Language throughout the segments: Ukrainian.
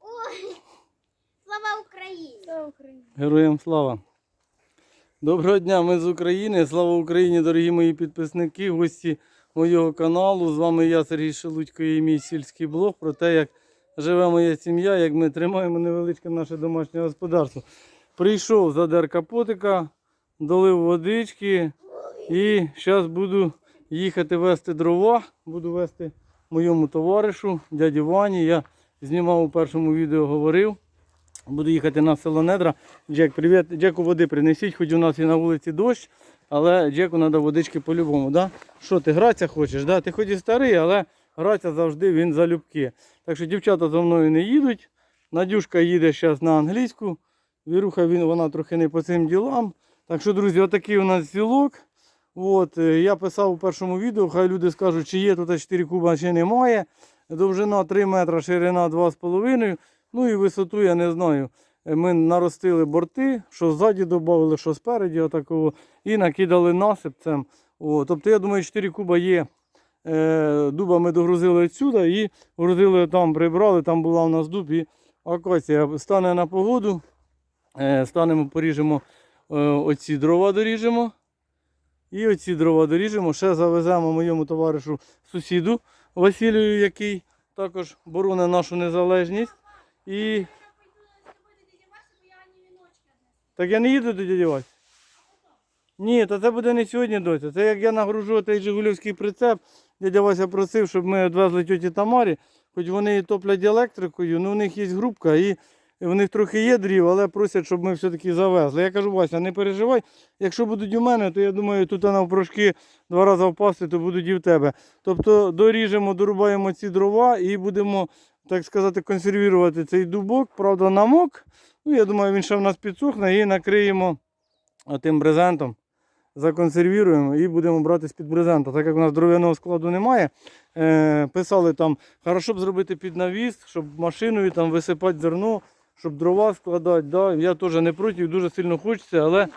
Ой, слава Україні! Слава Україні! Героям слава! Доброго дня, ми з України. Слава Україні, дорогі мої підписники, гості моєго каналу. З вами я, Сергій Шелудько, і мій сільський блог про те, як живе моя сім'я, як ми тримаємо невеличке наше домашнє господарство. Прийшов задер капотика, долив водички і зараз буду їхати вести дрова. Буду вести моєму товаришу, дяді Вані. Я знімав у першому відео, говорив. Буду їхати на село Недра. Джек, привіт. Джеку води принесіть, хоч у нас і на вулиці дощ, але Джеку треба водички по-любому. Да? Що ти гратися хочеш? Да? Ти хоч і старий, але гратися завжди він залюбки. Так що дівчата за мною не їдуть. Надюшка їде зараз на англійську. Віруха він, вона трохи не по цим ділам. Так що, друзі, отакий у нас сілок. От, е, я писав у першому відео, хай люди скажуть, чи є тут 4 куба, чи немає. Довжина 3 метри, ширина 2,5. Ну і висоту я не знаю. Е, Ми наростили борти, що ззаді додали, що спереді, отакого, і накидали насипцем. О, тобто, я думаю, 4 куба є. Е, дуба ми догрузили відсюди і грузили там, прибрали, там була у нас дуб і акація. Стане на погоду, е, станемо, поріжемо оці дрова доріжемо. І оці дрова доріжемо. Ще завеземо моєму товаришу сусіду Василію, який також бороне нашу незалежність. І... Так я не їду до дяді Васі. Ні, то це буде не сьогодні, доця. Це як я нагружу той Жигулівський прицеп. Дядя Вася просив, щоб ми відвезли тьоті Тамарі, хоч вони і топлять електрикою, ну у них є групка і в них трохи є дрів, але просять, щоб ми все-таки завезли. Я кажу, Вася, не переживай. Якщо будуть у мене, то я думаю, тут навпрошки два рази впасти, то будуть і в тебе. Тобто доріжемо, дорубаємо ці дрова і будемо, так сказати, консервувати цей дубок. Правда, намок. Ну, я думаю, він ще в нас підсохне і накриємо тим брезентом. Законсервіруємо і будемо брати з-під брезента. Так як у нас дров'яного складу немає, е, писали там, хорошо б зробити під навіс, щоб машиною там висипати зерно, щоб дрова складати. Да. Я теж не проти, дуже сильно хочеться, але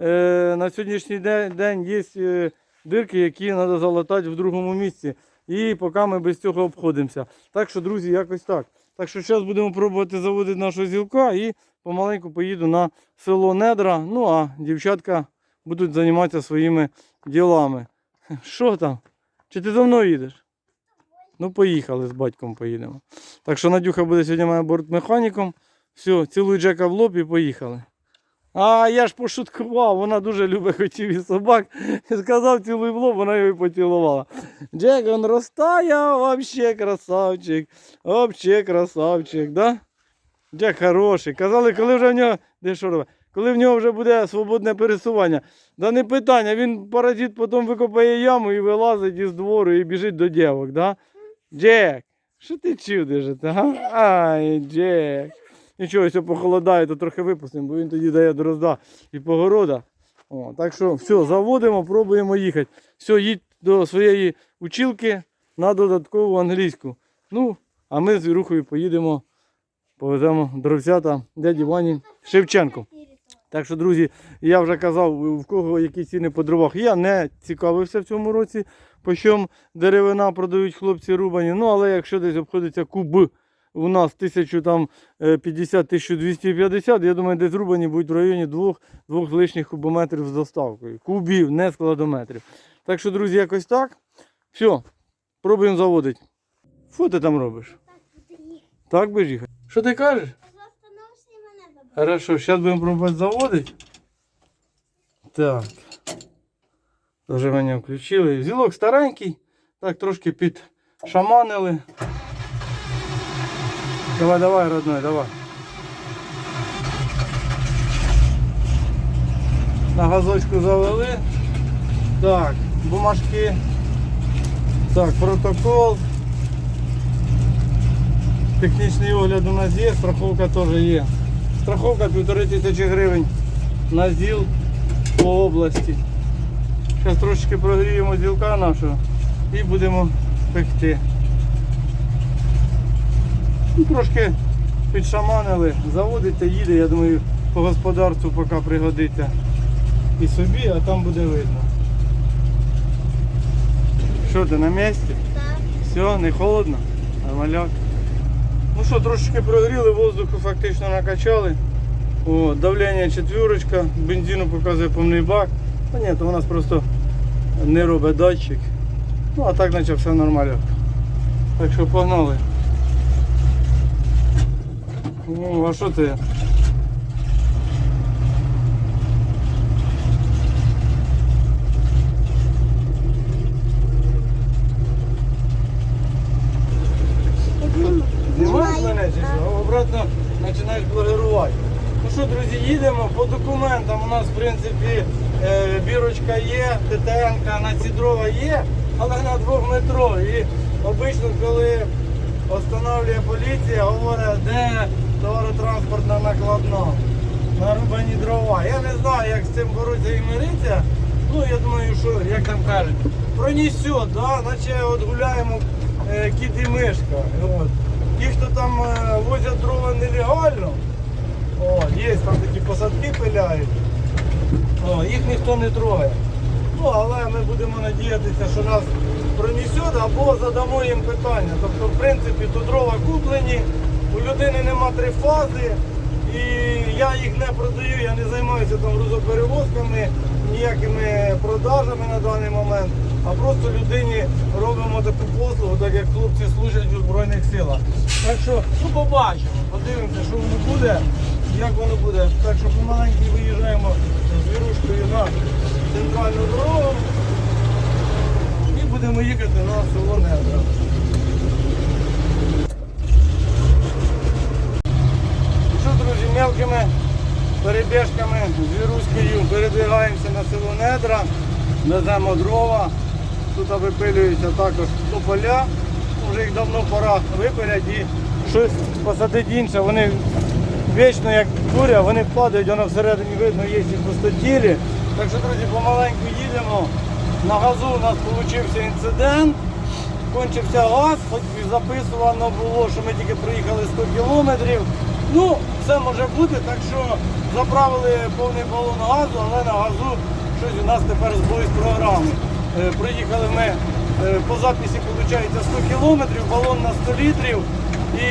е, на сьогоднішній день, є е, дирки, які треба залатати в другому місці. І поки ми без цього обходимося. Так що, друзі, якось так. Так що зараз будемо пробувати заводити нашого зілка і помаленьку поїду на село Недра. Ну а дівчатка будуть займатися своїми ділами. Що там? Чи ти за мною їдеш? Ну, поїхали, з батьком поїдемо. Так що Надюха буде сьогодні моя бортмеханіком. Все, цілуй Джека в лоб і поїхали. А я ж пошуткував, вона дуже любить котів і собак. Сказав цілуй в лоб, вона його і поцілувала. Джек, він ростає, вообще красавчик. Вообще красавчик, да? Джек хороший. Казали, коли вже в нього. Де що робить? Коли в нього вже буде свободне пересування. Да не питання, він паразит потім викопає яму і вилазить із двору і біжить до дівок, да? Джек, що ти чудиш? Ай, Джек. Нічого, якщо похолодає, то трохи випустимо, бо він тоді дає дрозда і погорода. О, так що все, заводимо, пробуємо їхати. Все, їдь до своєї училки на додаткову англійську. Ну, а ми з Вірухою поїдемо, повеземо дровцята дяді Вані Шевченко. Так що, друзі, я вже казав, в кого які ціни по дровах. Я не цікавився в цьому році, по чому деревина продають хлопці рубані. Ну, але якщо десь обходиться куб у нас 1050-1250, я думаю, десь рубані будуть в районі двох, двох лишніх кубометрів з доставкою. Кубів, не складометрів. Так що, друзі, якось так. Все, пробуємо заводити. Що ти там робиш? Так ж їхати? Що ти кажеш? Хорошо, зараз будемо пробувати заводити. Так. Зажигання включили. Зілок старенький. Так, трошки підшаманили. Давай, давай, родной, давай. На газочку завели. Так, бумажки. Так, протокол. Технічний огляд у нас є, страховка теж є. Страховка півтори тисячі гривень на ЗІЛ по області. Зараз трошечки прогріємо зілка нашого і будемо пекти. Ну, трошки підшаманили, заводиться, їде, я думаю, по господарству поки пригодиться і собі, а там буде видно. Що ти на місці? Так. Все, не холодно? Нормаляк. Ну що, трошечки прогріли, воздуху фактично накачали. О, давлення четвірочка, бензину показує повний бак. Та ні, то у нас просто не робить датчик. Ну а так наче все нормально. Так що погнали. О, а що це? Знімаєш мене чи що? Обратно починаєш блогерувати. Ну що, друзі, їдемо по документам. У нас, в принципі, е, бірочка є, ТТН на ці дрова є, але на двох метро. І обично, коли встановлює поліція, говорить, де товаротранспортна накладна. Нарубані дрова. Я не знаю, як з цим боротися і миритися. Ну, я думаю, що, як там кажуть, пронесет, да? наче от гуляємо е, кіт і мишка. От. Ті, хто там е, возять дрова нелегально, о, є там такі посадки пиляють, о, їх ніхто не трогає. Ну, але ми будемо надіятися, що нас пронесет або задамо їм питання. Тобто, в принципі, то дрова куплені, у людини нема три фази, і я їх не продаю, я не займаюся там грузоперевозками, ніякими продажами на даний момент, а просто людині робимо таку послугу, так як хлопці служать у Збройних силах. Так що, ну побачимо, подивимося, що воно буде, як воно буде. Так що помаленьку виїжджаємо з вірушкою на центральну дорогу і будемо їхати на село Недра. Друзі, мелкими перебіжками з віруською передвигаємося на село Недра, веземо дрова. Тут випилюються також тополя. Вже їх давно пора випилять і щось посадити інше. Вони вічно як буря, вони падають, воно всередині видно, є і пустотілі. Так що, друзі, помаленьку їдемо. На газу у нас вийшов інцидент. Кончився газ, хоч записувано було, що ми тільки проїхали 100 кілометрів. Ну, все може бути, так що заправили повний балон газу, але на газу щось у нас тепер збої з програми. Е, Проїхали ми е, по записі, виходить, 100 кілометрів, балон на 100 літрів і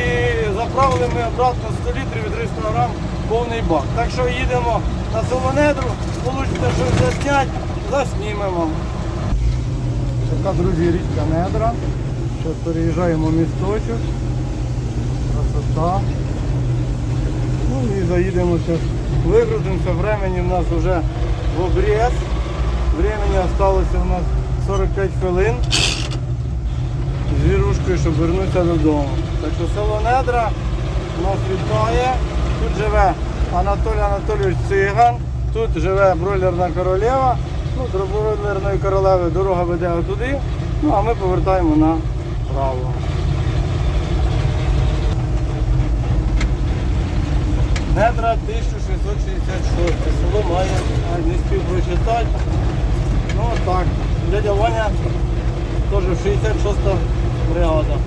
заправили ми обратно 100 літрів і 300 грам повний бак. Так що їдемо на Солонедру, вийде щось засняти, заснімемо. Така, друзі, річка Недра. Зараз переїжджаємо місточок. Красота. Заїдемо зараз. Вигрузимося. Времені в нас вже в обріз. Времени залишилося у нас 45 хвилин. З вірушкою, щоб вернутися додому. Так що село Недра нас вітає. Тут живе Анатолій Анатолійович Циган. Тут живе бройлерна королева. Ну, до бройлерної королеви дорога веде туди. Ну а ми повертаємо направо. Недра 1666. Село має, не спів прочитати. Ну так. Дядя Ваня теж 66-та бригада.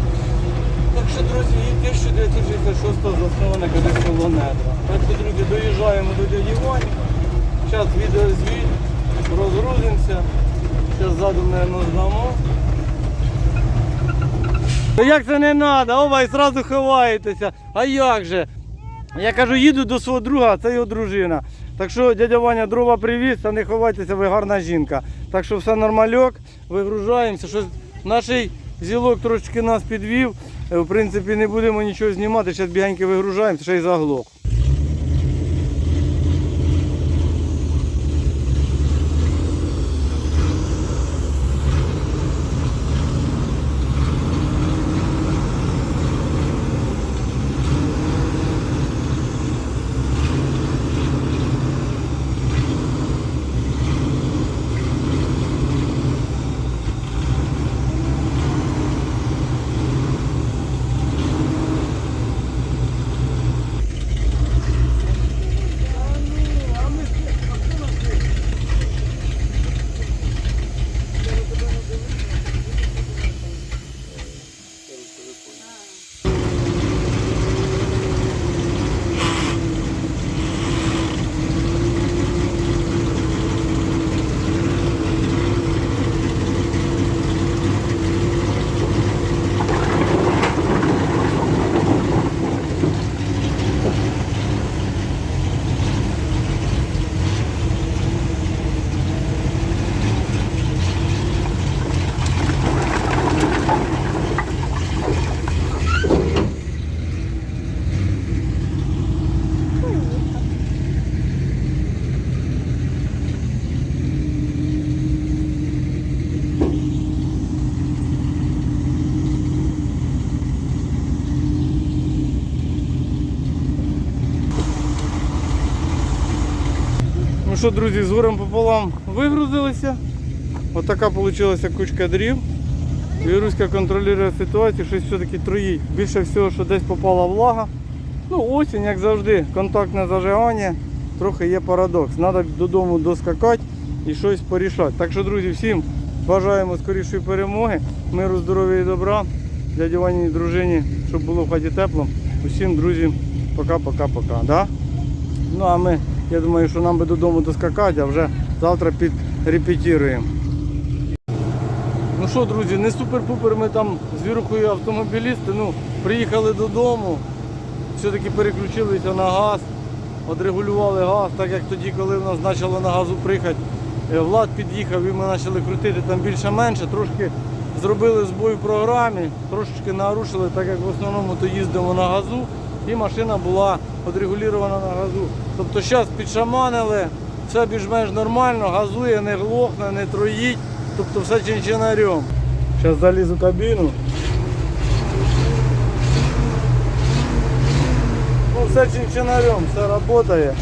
Так що, друзі, і 1966 засноване кадет село Недра. Так що, друзі, доїжджаємо до дяді Вані. Зараз відеозвіт, розгрузимося. Зараз ззаду, мабуть, здамо. Та як це не треба? Ова, і одразу ховаєтеся. А як же? Я кажу, їду до свого друга, це його дружина. Так що дядя Ваня дрова привіз, та не ховайтеся, ви гарна жінка. Так що все нормальок, вигружаємося. Щось наш зілок трошечки нас підвів. Е, В принципі, не будемо нічого знімати, зараз бігеньки вигружаємося, ще й заглох. Що, друзі, з горем пополам вигрузилися. Отака вийшла кучка дрів. Віруська контролює ситуацію, щось все-таки троїть. Більше всього, що десь попала влага. Ну, осінь, як завжди, контактне зажигання, трохи є парадокс. Треба додому доскакати і щось порішати. Так що, друзі, всім бажаємо скорішої перемоги, миру, здоров'я і добра. Дяді Ваній дружині, щоб було в хаті тепло. Усім, друзі, пока-пока-пока. Да? Ну а ми, я думаю, що нам би додому доскакати, а вже завтра підрепетіруємо. Ну що, друзі, не супер-пупер ми там з Вірухою автомобілісти. Ну, приїхали додому, все-таки переключилися на газ, одрегулювали газ, так як тоді, коли в нас почало на газу прихати, е, Влад під'їхав і ми почали крутити там більше-менше, трошки зробили збой в програмі, трошечки нарушили, так як в основному то їздимо на газу, і машина була одрегулювана на газу. Тобто зараз підшаманили, все більш-менш нормально, газує, не глохне, не троїть, тобто все чинчинарем. Зараз залізу в кабіну. Ну, все чинчинарем, все працює.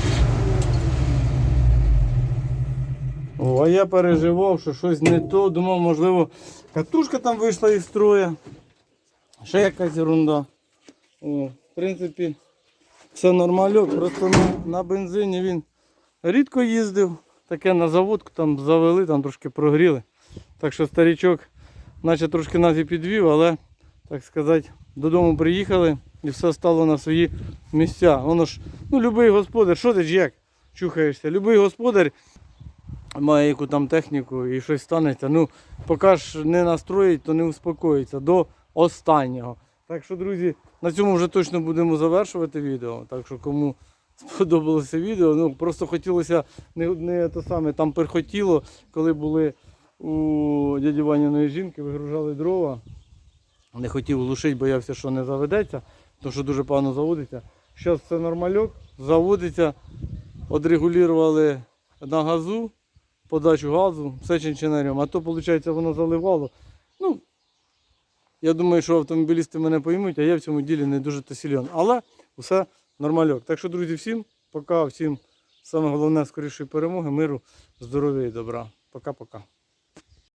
О, а я переживав, що щось не то. Думав, можливо, катушка там вийшла із строя. Ще якась ерунда. О, принципі, все нормальок. Просто на, на бензині він рідко їздив. Таке на заводку там завели, там трошки прогріли. Так що старічок, наче трошки нас і підвів, але, так сказати, додому приїхали і все стало на свої місця. Воно ж, ну, любий господар, що ти ж як чухаєшся? Любий господар має яку там техніку і щось станеться. Ну, поки ж не настроїть, то не успокоїться до останнього. Так що, друзі, на цьому вже точно будемо завершувати відео. Так що кому сподобалося відео, ну просто хотілося не, не те саме, там перхотіло, коли були у дяді Ваніної жінки, вигружали дрова. Не хотів глушити, боявся, що не заведеться, тому що дуже погано заводиться. Зараз все нормальок, заводиться, одрегулювали на газу, подачу газу, все чинчинарем. А то, виходить, воно заливало. Ну, я думаю, що автомобілісти мене поймуть, а я в цьому ділі не дуже то сильон. Але все нормальок. Так що, друзі, всім пока, всім саме головне скорішої перемоги, миру, здоров'я і добра. Пока-пока.